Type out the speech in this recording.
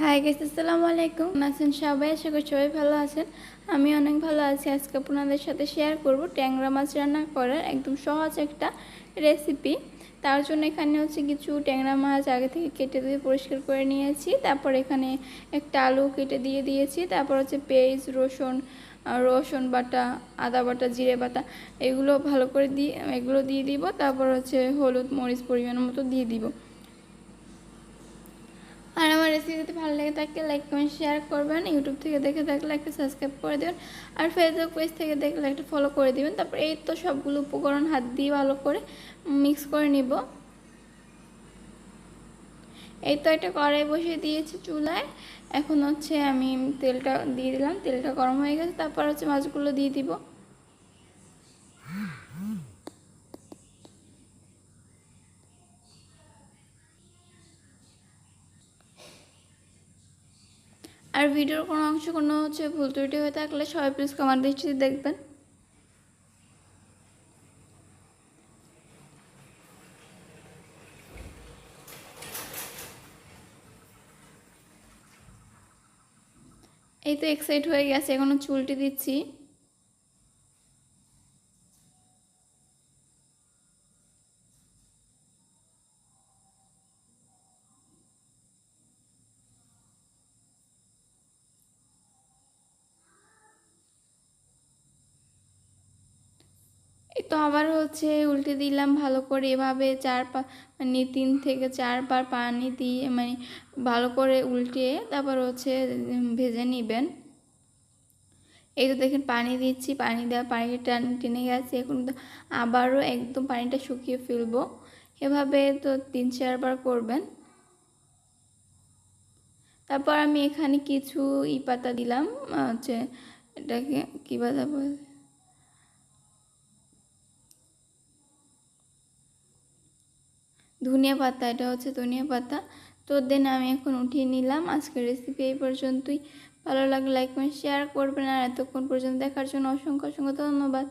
High guess আসসালামু আলাইকুম। আছেন সবাই? আশা করি সবাই ভালো আছেন। আমি অনেক ভালো আছি। আজকে আপনাদের সাথে শেয়ার করব ট্যাংরা মাছ রান্না করার একদম সহজ একটা রেসিপি তার জন্য এখানে হচ্ছে কিছু ট্যাংরা মাছ আগে থেকে কেটে দিয়ে পরিষ্কার করে নিয়েছি। তারপর এখানে একটা আলু কেটে দিয়ে দিয়েছি। তারপর হচ্ছে পেঁয়াজ, রসুন রসুন বাটা, আদা বাটা, জিরে বাটা, এগুলো ভালো করে দিয়ে, এগুলো দিয়ে দিব। তারপর হচ্ছে হলুদ মরিচ পরিমাণ মতো দিয়ে দিব। রেসিপি যদি ভালো লেগে থাকে লাইক কমেন্ট শেয়ার করবেন। ইউটিউব থেকে দেখে থাকলে একটা সাবস্ক্রাইব করে দেবেন। আর ফেসবুক পেজ থেকে দেখলে একটা ফলো করে দিবেন। তারপর এই তো সবগুলো উপকরণ হাত দিয়ে ভালো করে মিক্স করে নিব। এই তো একটা কড়াই বসিয়ে দিয়েছি চুলায়। এখন হচ্ছে আমি তেলটা দিয়ে দিলাম। তেলটা গরম হয়ে গেছে। তারপর হচ্ছে মাছগুলো দিয়ে দিব। আর ভিডিওর কোনো অংশ, কোনো হচ্ছে ভুল ত্রুটি হয়ে থাকলে সবাই প্লিজ কমার দৃষ্টিতে দেখবেন। এই তো এক্সাইট হয়ে গেছে, এখনও চুলটি দিচ্ছি। তো আবার হচ্ছে উল্টে দিলাম ভালো করে এভাবে চার মানে তিন থেকে চারবার পানি দিয়ে মানে ভালো করে উল্টিয়ে তারপর হচ্ছে ভেজে নেবেন। এই তো দেখেন পানি দিচ্ছি, পানি দেওয়া পানিটা টান- টেনে গেছে। এখন তো আবারও একদম পানিটা শুকিয়ে ফেলব। এভাবে তো তিন চারবার করবেন। তারপর আমি এখানে কিছু ই পাতা দিলাম হচ্ছে এটাকে কী পাতা বলে? ধনিয়া পাতা, এটা হচ্ছে ধনিয়া পাতা। তো দেন আমি এখন উঠিয়ে নিলাম। আজকের রেসিপি এই পর্যন্তই। ভালো লাগলে লাইক শেয়ার করবেন। আর এতক্ষণ পর্যন্ত দেখার জন্য অসংখ্য অসংখ্য ধন্যবাদ।